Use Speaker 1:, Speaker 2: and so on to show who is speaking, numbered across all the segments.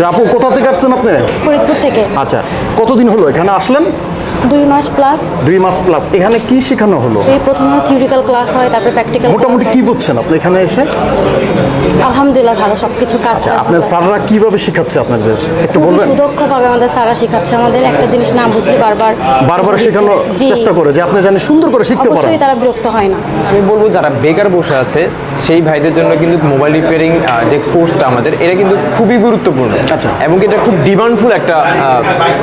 Speaker 1: আচ্ছা আপু কোথা থেকে আসছেন আপনি?
Speaker 2: ফরিদপুর থেকে।
Speaker 1: আচ্ছা কতদিন হলো এখানে আসলেন?
Speaker 2: দুই মাস প্লাস
Speaker 1: দুই মাস প্লাস এখানে কি শেখানো হলো?
Speaker 2: এই প্রথমে থিওরিক্যাল ক্লাস হয় তারপর প্র্যাকটিক্যাল
Speaker 1: মোটামুটি কি বুঝছেন আপনি এখানে এসে?
Speaker 2: আলহামদুলিল্লাহ ভালো সবকিছু কাজ
Speaker 1: আচ্ছা আপনার স্যাররা কীভাবে শেখাচ্ছে আপনাদের? একটু
Speaker 2: খুবই
Speaker 1: বলবেন?
Speaker 2: সুদক্ষভাবে আমাদের স্যারা শেখাচ্ছে আমাদের। একটা জিনিস না বুঝলে বারবার
Speaker 1: বারবার শেখানোর চেষ্টা করে যে আপনি জানি সুন্দর করে শিখতে পারেন।
Speaker 2: অবশ্যই তারা বিরক্ত হয় না।
Speaker 3: আমি বলব যারা বেকার বসে আছে সেই ভাইদের জন্য কিন্তু মোবাইল রিপেয়ারিং যে কোর্সটা আমাদের এটা কিন্তু খুবই গুরুত্বপূর্ণ।
Speaker 1: আচ্ছা।
Speaker 3: এবং এটা খুব ডিমান্ডফুল একটা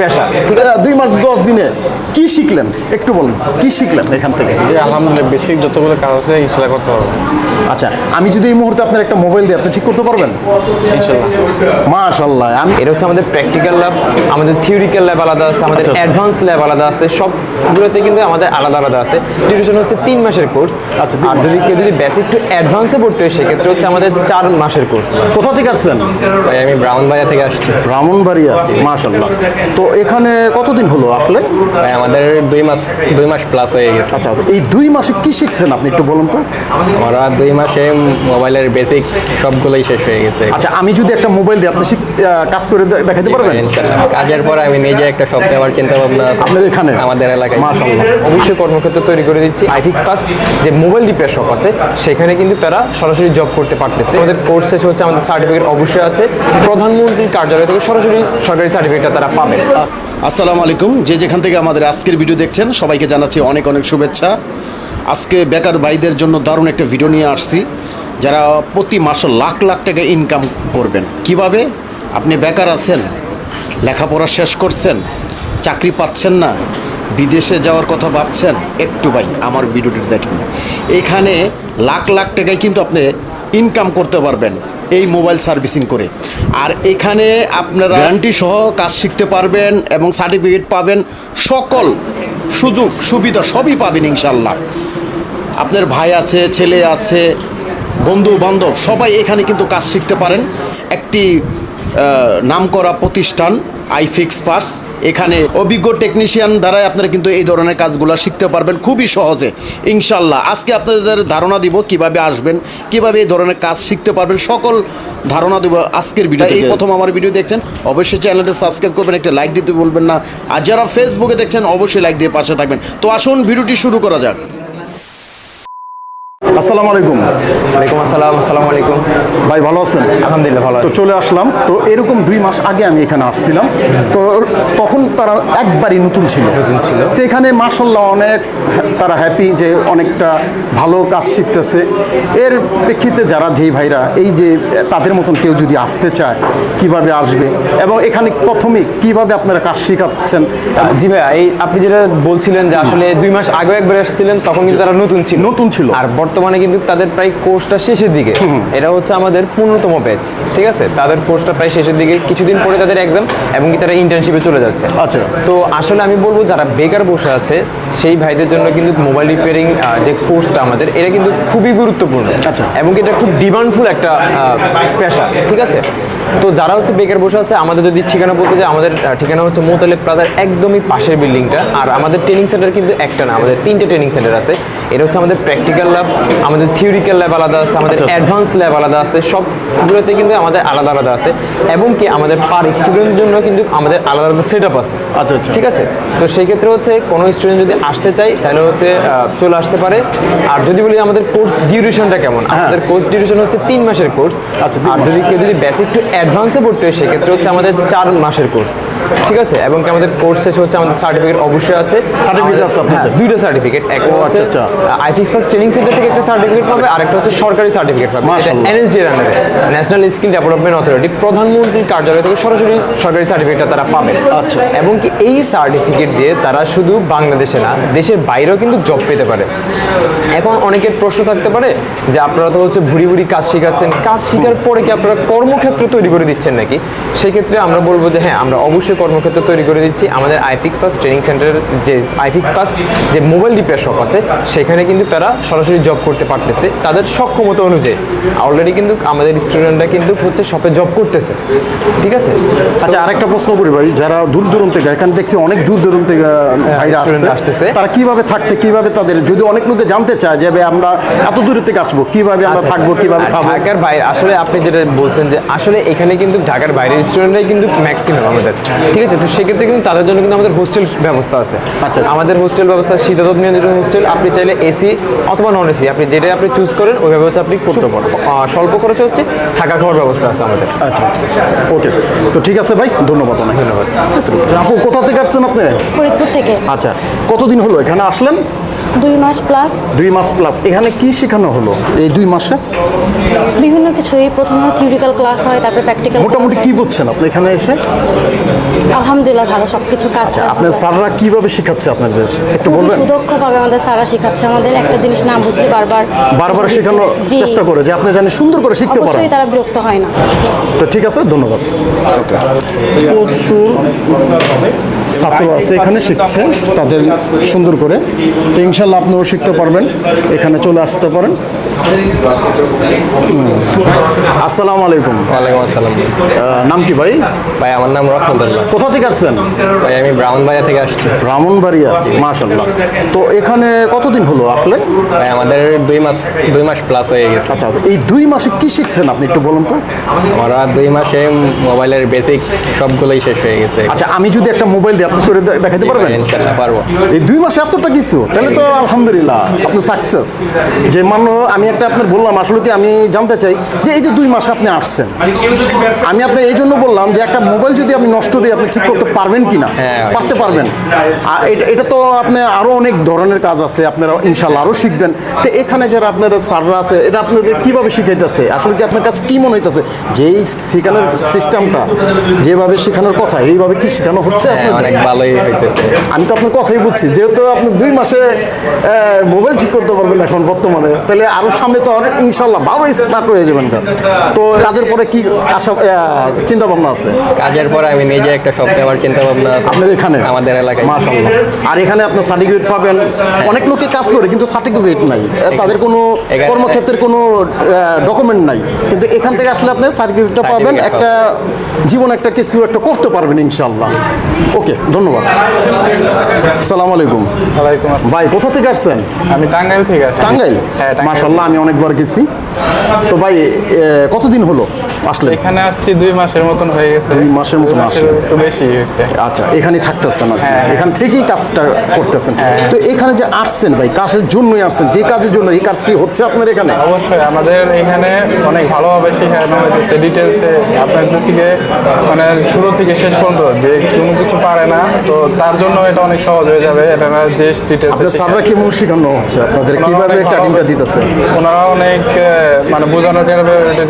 Speaker 3: পেশা।
Speaker 1: দুই মাস দশ দিনে। কি শিখলেন? একটু বলুন, কি শিখলেন এখান থেকে?
Speaker 4: যে আলহামদুলিল্লাহ বেসিক যতগুলো কাজ আছে ইনশাল্লাহ করতে পারব।
Speaker 1: আচ্ছা আমি যদি এই মুহূর্তে আপনার একটা মোবাইল দিই আপনি ঠিক করতে পারবেন?
Speaker 4: ইনশাল্লাহ।
Speaker 1: মাশাল্লাহ আমি
Speaker 3: এটা হচ্ছে আমাদের প্র্যাকটিক্যাল ল্যাব আমাদের থিওরিক্যাল ল্যাব আলাদা আছে আমাদের
Speaker 1: আচ্ছা।
Speaker 3: অ্যাডভান্স ল্যাব আলাদা আছে সবগুলোতে কিন্তু আমাদের আলাদা আলাদা আছে। ডিউরেশন হচ্ছে তিন মাসের কোর্স
Speaker 1: আচ্ছা,
Speaker 3: আর যদি কেউ যদি বেসিক টু অ্যাডভান্সে পড়তে হয় সেক্ষেত্রে হচ্ছে আমাদের চার মাসের কোর্স
Speaker 1: কোথা থেকে আসছেন?
Speaker 3: ভাই আমি বাজার থেকে আসছি।
Speaker 1: ব্রাহ্মণবাড়িয়া মাশাল্লাহ। তো এখানে কতদিন হলো আসলে?
Speaker 5: ভাই আমাদের দুই মাস দুই মাস প্লাস হয়ে গেছে।
Speaker 1: আচ্ছা এই দুই মাসে কি শিখছেন আপনি একটু বলুন তো?
Speaker 5: আমরা দুই মাসে মোবাইলের বেসিক সবগুলোই শেষ হয়ে গেছে।
Speaker 1: আচ্ছা আমি যদি একটা মোবাইল দিই আপনি কাজ করে দেখাতে পারবেন?
Speaker 5: ইনশাআল্লাহ। কাজের পর আমি নিজে একটা শপ দেওয়ার চিন্তা ভাবনা আছে
Speaker 1: আপনার এখানে?
Speaker 5: আমাদের এলাকায়।
Speaker 1: মাশাল্লাহ
Speaker 3: অবশ্যই কর্মক্ষেত্র তৈরি করে দিচ্ছি। আইফিক্স ফার্স্ট যে মোবাইল রিপেয়ার শপ আছে সেখানে কিন্তু তারা সরাসরি জব করতে পারতেছে। আমাদের কোর্স শেষ হচ্ছে আমাদের সার্টিফিকেট অবশ্যই আছে। প্রধানমন্ত্রীর কার্যালয় থেকে সরাসরি সরকারি সার্টিফিকেটটা তারা পাবেন
Speaker 1: আসসালামু আলাইকুম। যে যেখান থেকে আমাদের আজকের ভিডিও দেখছেন সবাইকে জানাচ্ছি অনেক অনেক শুভেচ্ছা। আজকে বেকার ভাইদের জন্য দারুণ একটা ভিডিও নিয়ে আসছি, যারা প্রতি মাসে লাখ লাখ টাকা ইনকাম করবেন। কীভাবে? আপনি বেকার আছেন, লেখাপড়া শেষ করছেন, চাকরি পাচ্ছেন না, বিদেশে যাওয়ার কথা ভাবছেন, একটু ভাই আমার ভিডিওটি দেখেন। এখানে লাখ লাখ টাকায় কিন্তু আপনি ইনকাম করতে পারবেন এই মোবাইল সার্ভিসিং করে। আর এখানে আপনারা গ্যারান্টি সহ কাজ শিখতে পারবেন এবং সার্টিফিকেট পাবেন। সকল সুযোগ, সুবিধা সবই পাবেন ইনশাল্লাহ আপনার ভাই আছে, ছেলে আছে, বন্ধু বান্ধব, সবাই এখানে কিন্তু কাজ শিখতে পারেন। একটি নামকরা প্রতিষ্ঠান আইফিক্স পার্স এখানে অভিজ্ঞ টেকনিশিয়ান দ্বারাই আপনারা কিন্তু এই ধরনের কাজগুলো শিখতে পারবেন খুবই সহজে ইনশাল্লাহ। আজকে আপনাদের ধারণা দিব কীভাবে আসবেন কীভাবে এই ধরনের কাজ শিখতে পারবেন সকল ধারণা দেবো আজকের ভিডিও এই প্রথম আমার ভিডিও দেখছেন অবশ্যই চ্যানেলটা সাবস্ক্রাইব করবেন একটা লাইক দিতে বলবেন না। আর যারা ফেসবুকে দেখছেন অবশ্যই লাইক দিয়ে পাশে থাকবেন। তো আসুন ভিডিওটি শুরু করা যাক। আসসালামু আলাইকুম।
Speaker 3: ওয়ালাইকুম আসসালাম আসসালামু আলাইকুম।
Speaker 1: ভাই ভালো আছেন?
Speaker 3: আলহামদুলিল্লাহ ভালো
Speaker 1: তো চলে আসলাম। তো এরকম দুই মাস আগে আমি এখানে আসছিলাম। তো তখন তারা একবারই নতুন ছিল। নতুন ছিল। তো এখানে মার্শাল্লাহ অনেক তারা হ্যাপি যে অনেকটা ভালো কাজ শিখতেছে। এর প্রেক্ষিতে যারা যেই ভাইরা এই যে তাদের মতন কেউ যদি আসতে চায় কীভাবে আসবে? এবং এখানে প্রথমে কীভাবে আপনারা কাজ শেখাচ্ছেন?
Speaker 3: জি ভাইয়া এই আপনি যেটা বলছিলেন যে আসলে দুই মাস আগে একবার এসেছিলেন তখন কিন্তু তারা নতুন ছিল।
Speaker 1: নতুন ছিল।
Speaker 3: আর বর্তমানে কিন্তু তাদের প্রায় কোর্সটা শেষের দিকে। এটা হচ্ছে আমাদের পূর্ণতম ব্যাচ ঠিক আছে? তাদের কোর্সটা প্রায় শেষের দিকে কিছুদিন পরে তাদের এক্সাম এবং কি তারা ইন্টার্নশিপে চলে যাচ্ছে।
Speaker 1: আচ্ছা।
Speaker 3: তো আসলে আমি বলব যারা বেকার বসে আছে সেই ভাইদের জন্য কিন্তু মোবাইল রিপেয়ারিং যে কোর্সটা আমাদের এটা কিন্তু খুবই গুরুত্বপূর্ণ।
Speaker 1: আচ্ছা।
Speaker 3: এবং এটা খুব ডিমান্ডফুল একটা পেশা ঠিক আছে? তো যারা হচ্ছে বেকার বসে আছে আমাদের যদি ঠিকানা বলতে যায় আমাদের ঠিকানা হচ্ছে মোতালেব প্লাজার একদমই পাশের বিল্ডিংটা। আর আমাদের ট্রেনিং সেন্টার কিন্তু একটা না আমাদের তিনটে ট্রেনিং সেন্টার আছে। এটা হচ্ছে আমাদের প্র্যাকটিক্যাল ল্যাব আমাদের থিওরিক্যাল ল্যাব আলাদা আছে আমাদের
Speaker 1: আচ্ছা, আচ্ছা।
Speaker 3: অ্যাডভান্স ল্যাব আলাদা আছে সবগুলোতে কিন্তু আমাদের আলাদা আলাদা আছে। এবং কি আমাদের পার স্টুডেন্টের জন্য কিন্তু আমাদের আলাদা আলাদা সেট আপ আছে।
Speaker 1: আচ্ছা, আচ্ছা।
Speaker 3: ঠিক আছে? তো সেই ক্ষেত্রে হচ্ছে কোনো স্টুডেন্ট যদি আসতে চাই তাহলে হচ্ছে চলে আসতে পারে। আর যদি বলি আমাদের কোর্স ডিউরেশনটা কেমন আমাদের কোর্স ডিউরেশন হচ্ছে তিন মাসের কোর্স
Speaker 1: হ্যাঁ। আচ্ছা,
Speaker 3: আর যদি কেউ যদি বেসিক টু অ্যাডভান্সে পড়তে হয় সেক্ষেত্রে হচ্ছে আমাদের চার মাসের কোর্স ঠিক আছে এবং কি আমাদের কোর্স শেষে হচ্ছে আমাদের সার্টিফিকেট অবশ্যই আছে আমাদের-
Speaker 1: আছে আপনাদের?
Speaker 3: হ্যাঁ দুইটা সার্টিফিকেট একটা
Speaker 1: ও,
Speaker 3: হচ্ছে
Speaker 1: আচ্ছা, আচ্ছা।
Speaker 3: আইফিক্স ফার্স্ট ট্রেনিং সেন্টার থেকে একটা সার্টিফিকেট পাবে আর একটা হচ্ছে সরকারি সার্টিফিকেট পাবে। এনএসডি এর আন্ডারে ন্যাশনাল স্কিল ডেভেলপমেন্ট অথরিটি প্রধানমন্ত্রীর কার্যালয় থেকে সরাসরি সরকারি সার্টিফিকেটটা তারা পাবেন
Speaker 1: আচ্ছা।
Speaker 3: এবং কি এই সার্টিফিকেট দিয়ে তারা শুধু বাংলাদেশে না দেশের বাইরেও কিন্তু জব পেতে পারে এখন অনেকের প্রশ্ন থাকতে পারে যে আপনারা তো হচ্ছে ভুড়ি ভুড়ি কাজ শিখাচ্ছেন কাজ শেখার পরে কি আপনারা কর্মক্ষেত্র তৈরি করে দিচ্ছেন নাকি? সেই ক্ষেত্রে আমরা বলব যে হ্যাঁ আমরা অবশ্যই কর্মক্ষেত্র তৈরি করে দিচ্ছি। আমাদের আইফিক্স ফার্স্ট ট্রেনিং সেন্টারের যে আইফিক্স ফার্স্ট যে মোবাইল রিপেয়ার শপ আছে সেখানে কিন্তু তারা সরাসরি জব করতে পারতেছে তাদের সক্ষমতা অনুযায়ী। অলরেডি কিন্তু আমাদের স্টুডেন্টরা কিন্তু হচ্ছে শপে জব করতেছে। ঠিক আছে?
Speaker 1: আচ্ছা আরেকটা প্রশ্ন করি ভাই। যারা দূর দূরান্ত থেকে এখানে দেখছি অনেক দূর দূরান্ত থেকে ভাইরা
Speaker 3: আসতেছে।
Speaker 1: তারা কীভাবে থাকছে কীভাবে তাদের যদি অনেক লোকে জানতে চায় যে আমরা এত দূর থেকে আসব কীভাবে আমরা
Speaker 3: আচ্ছা,
Speaker 1: থাকব
Speaker 3: আচ্ছা।
Speaker 1: কীভাবে
Speaker 3: আর
Speaker 1: খাব?
Speaker 3: ঢাকার বাইরে আসলে আপনি যেটা বলছেন যে আসলে এখানে কিন্তু ঢাকার বাইরের স্টুডেন্টরাই কিন্তু ম্যাক্সিমাম আমাদের। ঠিক আছে? তো সেক্ষেত্রে কিন্তু তাদের জন্য কিন্তু আমাদের হোস্টেল ব্যবস্থা আছে।
Speaker 1: আচ্ছা।
Speaker 3: আমাদের হোস্টেল ব্যবস্থা শীতাতপ নিয়ন্ত্রিত হোস্টেল আপনি চাইলে এসি অথবা নন এসি আপনি যেটাই আপনি চুজ করেন ওইভাবে হচ্ছে আপনি করতে পারেন। স্বল্প খরচে হচ্ছে থাকা খাওয়ার ব্যবস্থা আছে আমাদের।
Speaker 1: আচ্ছা ওকে তো ঠিক আছে ভাই ধন্যবাদ অনেক। ধন্যবাদ। আপু কোথা থেকে আসছেন আপনি?
Speaker 2: ফরিদপুর থেকে।
Speaker 1: আচ্ছা কতদিন হলো এখানে আসলেন?
Speaker 2: দুই মাস প্লাস
Speaker 1: দুই মাস প্লাস এখানে কি শেখানো হলো? এই দুই মাসে?
Speaker 2: বিভিন্ন কিছুই। প্রথমে থিওরিক্যাল ক্লাস হয় তারপরে প্র্যাকটিক্যাল
Speaker 1: মোটামুটি কি বুঝছেন আপনি এখানে এসে?
Speaker 2: আলহামদুলিল্লাহ ভালো সব কিছু কাজ
Speaker 1: আচ্ছা আপনার স্যাররা কীভাবে শেখাচ্ছে আপনাদের? একটু বলবেন?
Speaker 2: সুদক্ষভাবে আমাদের স্যারা শেখাচ্ছে আমাদের। একটা জিনিস না বুঝলে বারবার
Speaker 1: বারবার শেখানোর চেষ্টা করে যে আপনি জানেন সুন্দর করে শিখতে পারেন।
Speaker 2: অবশ্যই তারা বিরক্ত হয় না।
Speaker 1: তো ঠিক আছে ধন্যবাদ। প্রচুর ছাত্র আছে এখানে শিখছে তাদের সুন্দর করে। তো ইনশাল্লাহ আপনিও শিখতে পারবেন এখানে চলে আসতে পারেন। আসসালামু আলাইকুম।
Speaker 5: ওয়ালাইকুম আসসালাম।
Speaker 1: নাম কি ভাই?
Speaker 5: ভাই আমার নাম রহমতুল্লাহ।
Speaker 1: কোথা থেকে আসছেন?
Speaker 5: ভাই আমি ব্রাউনবাড়িয়া থেকে আসছি।
Speaker 1: ব্রাহ্মণবাড়িয়া মাশাল্লাহ তো এখানে কতদিন হলো আসলেন?
Speaker 5: ভাই আমাদের দুই মাস দুই মাস প্লাস হয়ে গেছে।
Speaker 1: আচ্ছা এই দুই মাসে কি শিখছেন আপনি একটু বলুন তো?
Speaker 5: আমরা দুই মাসে মোবাইলের বেসিক সবগুলোই শেষ হয়ে গেছে।
Speaker 1: আচ্ছা আমি যদি একটা মোবাইল দিই আপনি করে দেখাতে পারবেন?
Speaker 5: ইনশাল্লাহ পারব।
Speaker 1: এই দুই মাসে এতটা কিছু তাহলে তো আলহামদুলিল্লাহ আপনি সাকসেস যে মানো আমি একটা আপনার বললাম আসলে কি আমি জানতে চাই যে এই যে দুই মাসে আপনি আসছেন আমি আপনার এই জন্য বললাম যে একটা মোবাইল যদি আপনি নষ্ট দিয়ে আপনি ঠিক করতে পারবেন কি না
Speaker 5: হ্যাঁ,
Speaker 1: পারতে পারবেন। আর এটা এটা তো আপনি আরও অনেক ধরনের কাজ আছে আপনারা ইনশাল্লাহ আরও শিখবেন। তো এখানে যারা আপনার স্যাররা আছে এটা আপনাদের কীভাবে শিখাইতেছে? আসলে কি আপনার কাছে কী মনে হইতেছে? যে এই শেখানোর সিস্টেমটা যেভাবে শেখানোর কথা এইভাবে কি শেখানো হচ্ছে
Speaker 5: হ্যাঁ
Speaker 1: আপনাদের?
Speaker 5: অনেক ভালোই হইতেছে।
Speaker 1: আমি তো আপনার কথাই বুঝছি যেহেতু আপনি দুই মাসে মোবাইল ঠিক করতে পারবেন এখন বর্তমানে তাহলে আরও সামনে তো আর ইনশাল্লাহ ভালো স্মার্ট হয়ে যাবেন তো কাজের পরে কি আশা চিন্তা ভাবনা আছে?
Speaker 5: কাজের পরে আমি নিজে একটা শপ দেওয়ার চিন্তা ভাবনা আছে।
Speaker 1: আপনার এখানে?
Speaker 5: আমাদের এলাকায়।
Speaker 1: মাশাল্লাহ আর এখানে আপনার সার্টিফিকেট পাবেন। অনেক লোকে কাজ করে কিন্তু সার্টিফিকেট নাই। তাদের কোনো কর্মক্ষেত্রের কোনো ডকুমেন্ট নাই। কিন্তু এখান থেকে আসলে আপনি সার্টিফিকেটটা পাবেন। একটা জীবন একটা কিছু একটা করতে পারবেন ইনশাল্লাহ ওকে ধন্যবাদ। সালাম আলাইকুম। ভাই কোথা থেকে আসছেন?
Speaker 6: আমি টাঙ্গাইল থেকে আসছি।
Speaker 1: টাঙ্গাইল?
Speaker 6: হ্যাঁ টাঙ্গাইল।
Speaker 1: মাশাল্লাহ আমি অনেকবার গেছি। তো ভাই কতদিন হলো? আসলে
Speaker 6: এখানে আসছি দুই মাসের মতন হয়ে গেছে।
Speaker 1: দুই মাসের মতন
Speaker 6: দুই
Speaker 1: আসলেন।
Speaker 6: একটু বেশি হয়েছে।
Speaker 1: আচ্ছা এখানে থাকতেছেন আর
Speaker 6: হ্যাঁ।
Speaker 1: এখান থেকেই কাজটা করতেছেন। তো এখানে যে আসছেন ভাই কাজের জন্যই আসছেন যে কাজের জন্য এই কাজ কি হচ্ছে আপনার এখানে?
Speaker 6: অবশ্যই আমাদের এখানে অনেক ভালোভাবে শেখানো হয়েছে ডিটেলসে আপনার থেকে মানে শুরু থেকে শেষ পর্যন্ত যে কোনো কিছু পারে না তো তার জন্য এটা অনেক সহজ হয়ে যাবে এটা না যে
Speaker 1: আপনার স্যাররা কেমন শেখানো হচ্ছে? আপনাদের কীভাবে ট্রেনিংটা দিতেছে?
Speaker 6: ওনারা অনেক মানে বোঝানোর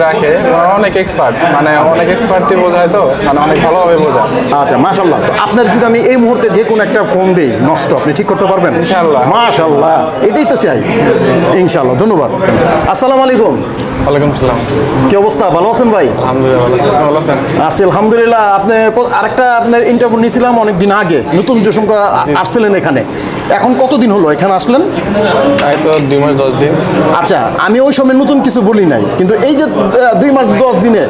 Speaker 6: রাখে। ওনারা অনেক এক্সপার্ট মানে অনেক এক্সপার্টই বোঝায় তো মানে অনেক ভালোভাবে বোঝায়।
Speaker 1: আচ্ছা মাশাল্লাহ তো আপনার যদি আমি এই মুহূর্তে যে কোনো একটা ফোন দিই নষ্ট আপনি ঠিক করতে পারবেন?
Speaker 6: ইনশাআল্লাহ।
Speaker 1: মাশাল্লাহ এটাই তো চাই। ইনশাল্লাহ ধন্যবাদ। আসসালামু আলাইকুম।
Speaker 4: ওয়ালাইকুম আসসালাম।
Speaker 1: কি অবস্থা? ভালো আছেন ভাই?
Speaker 4: আলহামদুলিল্লাহ ভালো আছেন?
Speaker 1: আছি আলহামদুলিল্লাহ। আপনি আরেকটা আপনার ইন্টারভিউ নিয়েছিলাম অনেক দিন আগে। নতুন আসছিলেন এখানে। এখন কতদিন হলো? এখানে আসলেন?
Speaker 4: তো দুই মাস দশ দিন।
Speaker 1: আচ্ছা আমি ওই সময় নতুন কিছু বলি নাই। কিন্তু এই যে দুই মাস দশ দিনে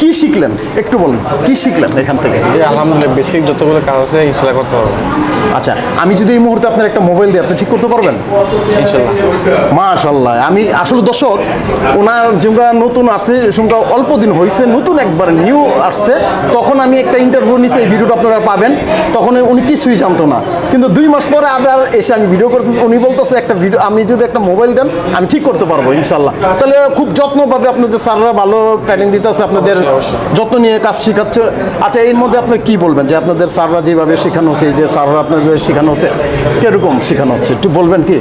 Speaker 1: কি শিখলেন? একটু বলুন কি শিখলেন এখান থেকে?
Speaker 4: যে আলহামদুলিল্লাহ বেসিক যতগুলো কাজ আছে ইনশাল্লাহ করতে পারব।
Speaker 1: আচ্ছা আমি যদি এই মুহূর্তে আপনার একটা মোবাইল দিই আপনি ঠিক করতে পারবেন?
Speaker 4: ইনশাল্লাহ।
Speaker 1: মাশাল্লাহ আমি আসলে দর্শক ওনার যেগুলা নতুন আসছে সেগুলো অল্প দিন হয়েছে নতুন একবার নিউ আসছে তখন আমি একটা ইন্টারভিউ নিচ্ছি এই ভিডিওটা আপনারা পাবেন। তখন উনি কিছুই জানতো না। কিন্তু দুই মাস পরে আবার এসে আমি ভিডিও করতেছি উনি বলতেছে একটা ভিডিও আমি যদি একটা মোবাইল দেন আমি ঠিক করতে পারব ইনশাল্লাহ তাহলে খুব যত্নভাবে আপনাদের স্যাররা ভালো ট্রেনিং দিতেছে আপনাদের যত্ন নিয়ে কাজ শেখাচ্ছে। আচ্ছা এর মধ্যে আপনি কি বলবেন? যে আপনাদের স্যাররা যেভাবে শেখানো হচ্ছে এই যে স্যাররা আপনাদের শেখানো হচ্ছে কীরকম শেখানো হচ্ছে? একটু বলবেন কি?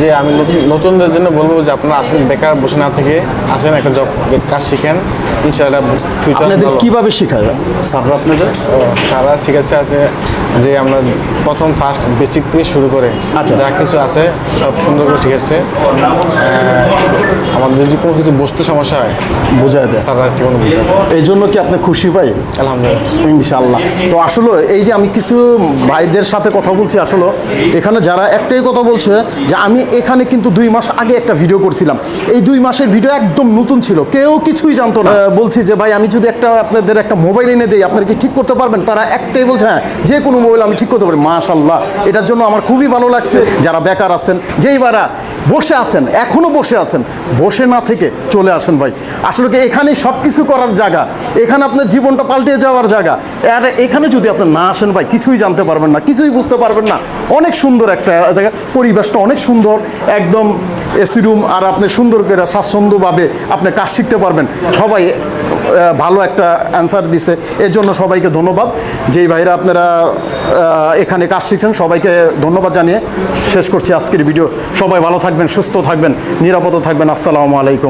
Speaker 4: যে আমি নতুন নতুনদের জন্য বলব যে আপনারা আসেন বেকার বসে না থেকে। আসেন একটা জব কাজ শিখেন। ইনশাল্লাহ ফিউচার
Speaker 1: আপনাদের কীভাবে শেখায়? স্যাররা আপনাদের?
Speaker 4: সারা শিখাচ্ছে আছে যে আমরা প্রথম ফার্স্ট বেসিক থেকে শুরু করে
Speaker 1: আচ্ছা।
Speaker 4: যা কিছু আছে সব সুন্দর করে শিখাচ্ছে আমাদের যদি কোনো কিছু বস্তু সমস্যা হয়
Speaker 1: বোঝায় দেয়
Speaker 4: সারা ঠিক বুঝায়
Speaker 1: এই জন্য কি আপনি খুশি পাই
Speaker 4: আলহামদুলিল্লাহ।
Speaker 1: ইনশাল্লাহ তো আসলে এই যে আমি কিছু ভাইদের সাথে কথা বলছি আসলে এখানে যারা একটাই কথা বলছে যে আমি এখানে কিন্তু দুই মাস আগে একটা ভিডিও করছিলাম। এই দুই মাসের ভিডিও একদম নতুন ছিল। কেউ কিছুই জানতো না। বলছি যে, ভাই, আমি যদি একটা আপনাদের একটা মোবাইল এনে দিই, আপনারা কি ঠিক করতে পারবেন? তারা একটাই বলছে হ্যাঁ যে কোনো মোবাইল আমি ঠিক করতে পারি। মাশাল্লাহ এটার জন্য আমার খুবই ভালো লাগছে। যারা বেকার আছেন, যেই বারা বসে আছেন, এখনও বসে আছেন, বসে না থেকে চলে আসেন ভাই। আসলে কি এখানে সব কিছু করার জায়গা? এখানে আপনার জীবনটা পাল্টে যাওয়ার জায়গা। আর এখানে যদি আপনি না আসেন ভাই, কিছুই জানতে পারবেন না, কিছুই বুঝতে পারবেন না। অনেক সুন্দর একটা জায়গা। পরিবেশটা অনেক সুন্দর। একদম এসি রুম আর আপনি সুন্দর করে স্বাচ্ছন্দ্যভাবে আপনি কাজ শিখতে পারবেন। সবাই ভালো একটা অ্যান্সার দিছে। এর জন্য সবাইকে ধন্যবাদ। যেই ভাইরা আপনারা এখানে কাজ শিখছেন, সবাইকে ধন্যবাদ জানিয়ে শেষ করছি আজকের ভিডিও সবাই ভালো থাকবেন, সুস্থ থাকবেন, নিরাপদ থাকবেন। আসসালামু আলাইকুম।